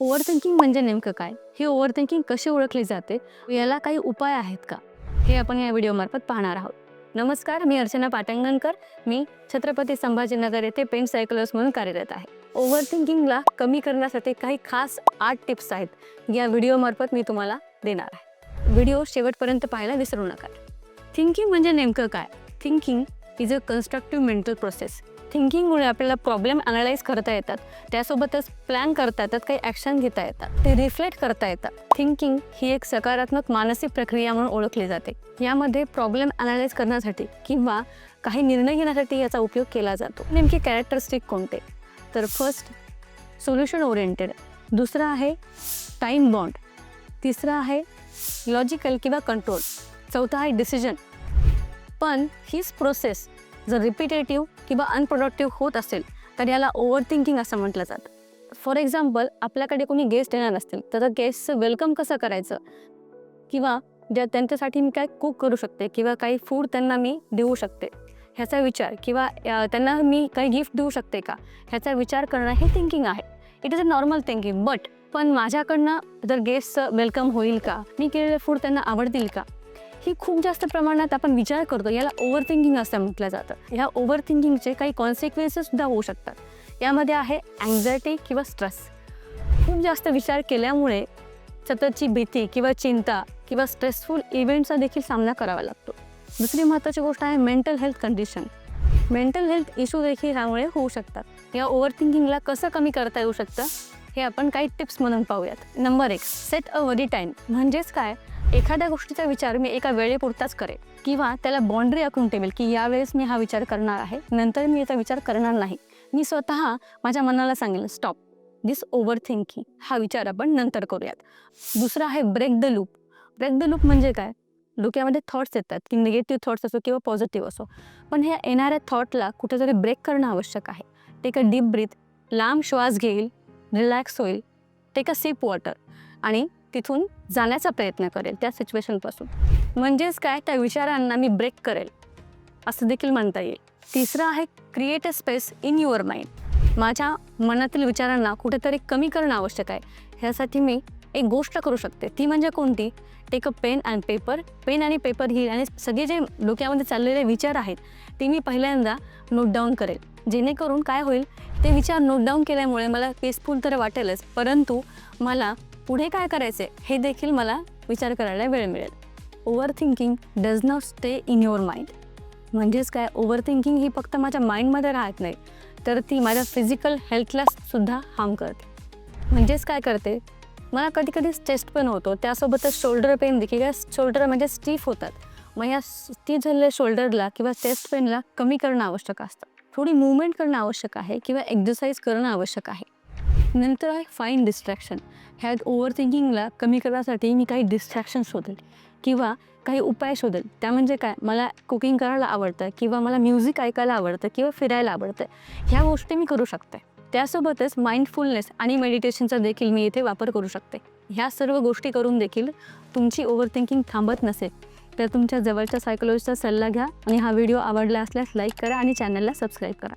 Over thinking म्हणजे नेमकं काय? ही ओव्हर थिंकिंग कशी ओळखली जाते? याला काही उपाय आहेत का? हे आपण या व्हिडिओमार्फत पाहणार आहोत. नमस्कार मी अर्चना पाटंगणकर. मी छत्रपती संभाजीनगर येथे पेंट सायकलर्स म्हणून कार्यरत आहे. ओव्हर थिंकिंगला कमी करण्यासाठी काही खास आठ टिप्स आहेत. या व्हिडिओमार्फत मी तुम्हाला देणार आहे. व्हिडिओ शेवटपर्यंत पाहायला विसरू नका. थिंकिंग म्हणजे नेमकं काय? Thinking is a constructive mental process थिंकिंगमुळे आपल्याला प्रॉब्लेम अनालाइज करता येतात. त्यासोबतच प्लॅन करता येतात काही ॲक्शन घेता येतात. ते रिफ्लेक्ट करता येतात. थिंकिंग ही एक सकारात्मक मानसिक प्रक्रिया म्हणून ओळखली जाते. यामध्ये प्रॉब्लेम अनालाइज करण्यासाठी किंवा काही निर्णय घेण्यासाठी याचा उपयोग केला जातो. नेमके कॅरेक्टरिस्टिक कोणते? तर फर्स्ट सोल्युशन ओरिएंटेड दुसरं आहे टाईम बॉन्ड तिसरं आहे लॉजिकल किंवा कंट्रोल चौथा आहे डिसिजन पण हीच प्रोसेस जर रिपिटेटिव्ह किंवा अनप्रोडक्टिव्ह होत असेल तर याला ओव्हर थिंकिंग असं म्हटलं जातं. फॉर एक्झाम्पल आपल्याकडे कोणी गेस्ट येणार असतील तर त्या गेस्टचं वेलकम कसं करायचं? किंवा ज्या त्यांच्यासाठी मी काय कुक करू शकते किंवा काही फूड त्यांना मी देऊ शकते ह्याचा विचार किंवा त्यांना मी काही गिफ्ट देऊ शकते का? ह्याचा विचार करणं हे थिंकिंग आहे. It is a normal thinking but पण माझ्याकडनं जर गेस्टचं वेलकम होईल का? मी केलेले फूड त्यांना आवडतील का? ही खूप जास्त प्रमाणात आपण विचार करतो. याला ओव्हर थिंकिंग असं म्हटलं जातं. ह्या ओव्हर थिंकिंगचे काही कॉन्सिक्वेन्सेस सुद्धा होऊ शकतात. यामध्ये आहे अँझायटी किंवा स्ट्रेस खूप जास्त विचार केल्यामुळे सततची भीती किंवा चिंता किंवा स्ट्रेसफुल इव्हेंटचा देखील सामना करावा लागतो. दुसरी महत्त्वाची गोष्ट आहे mental health condition mental health issue देखील ह्यामुळे होऊ शकतात. या ओव्हर थिंकिंगला कसं कमी करता येऊ शकतं? हे आपण काही टिप्स म्हणून पाहूयात. नंबर एक सेट अ वरी टाईम म्हणजेच काय? एखाद्या गोष्टीचा विचार मी एका वेळेपुरताच करेल किंवा त्याला बाउंड्री आखून ठेवेल की यावेळेस मी हा विचार करणार आहे नंतर मी याचा विचार करणार नाही. मी स्वतः माझ्या मनाला सांगेल स्टॉप दिस ओव्हर थिंकिंग हा विचार आपण नंतर करूयात. दुसरा आहे break the loop break the loop म्हणजे काय? डोक्यामध्ये थॉट्स येतात की निगेटिव्ह थॉट्स असो किंवा पॉझिटिव्ह असो. पण ह्या येणाऱ्या थॉटला कुठेतरी ब्रेक करणं आवश्यक आहे. टेक अ डीप ब्रीथ लांब श्वास घेईल. रिलॅक्स होईल. टेक अ सिप वॉटर आणि तिथून जाण्याचा प्रयत्न करेल त्या सिच्युएशनपासून म्हणजेच काय? त्या विचारांना मी ब्रेक करेल. असं देखील म्हणता येईल. तिसरं आहे create a space in your mind माझ्या मनातील विचारांना कुठेतरी कमी करणं आवश्यक आहे. ह्यासाठी मी एक गोष्ट करू शकते. ती म्हणजे कोणती? Take a pen and paper pen आणि पेपर ही आणि सगळे जे डोक्यामध्ये चाललेले विचार आहेत ते मी पहिल्यांदा नोट डाऊन करेल. जेणेकरून काय होईल? ते विचार नोट डाऊन केल्यामुळे मला पेसफुल तर वाटेलच परंतु मला पुढे काय करायचे हे देखील मला विचार करायला वेळ मिळेल. Overthinking does not stay in your mind म्हणजेच काय? ओव्हर थिंकिंग ही फक्त माझ्या माइंडमध्ये राहत नाही तर ती माझ्या फिजिकल हेल्थला सुद्धा हार्म करते. म्हणजेच काय करते? मला कधी कधी चेस्ट पेन होतो त्यासोबतच शोल्डर पेन देखील या शोल्डर म्हणजे स्टीफ होतात. मग या स्टीफ झालेल्या शोल्डरला किंवा चेस्ट पेनला कमी करणं आवश्यक असतं. थोडी मुवमेंट करणं आवश्यक आहे किंवा एक्झरसाईज करणं आवश्यक आहे. नंतर आहे फाईन डिस्ट्रॅक्शन ह्या ओव्हर थिंकिंगला कमी करण्यासाठी मी काही डिस्ट्रॅक्शन शोधेल किंवा काही उपाय शोधेल. त्या म्हणजे काय? मला कुकिंग करायला आवडतं किंवा मला म्युझिक ऐकायला आवडतं किंवा फिरायला आवडतं. ह्या गोष्टी मी करू शकते. त्यासोबतच माइंडफुलनेस आणि मेडिटेशनचा देखील मी इथे वापर करू शकते. ह्या सर्व गोष्टी करून देखील तुमची ओव्हर थिंकिंग थांबत नसेल तर तुमच्या जवळच्या सायकोलॉजीचा सल्ला घ्या आणि हा व्हिडिओ आवडला असल्यास लाईक करा आणि चॅनलला सबस्क्राईब करा.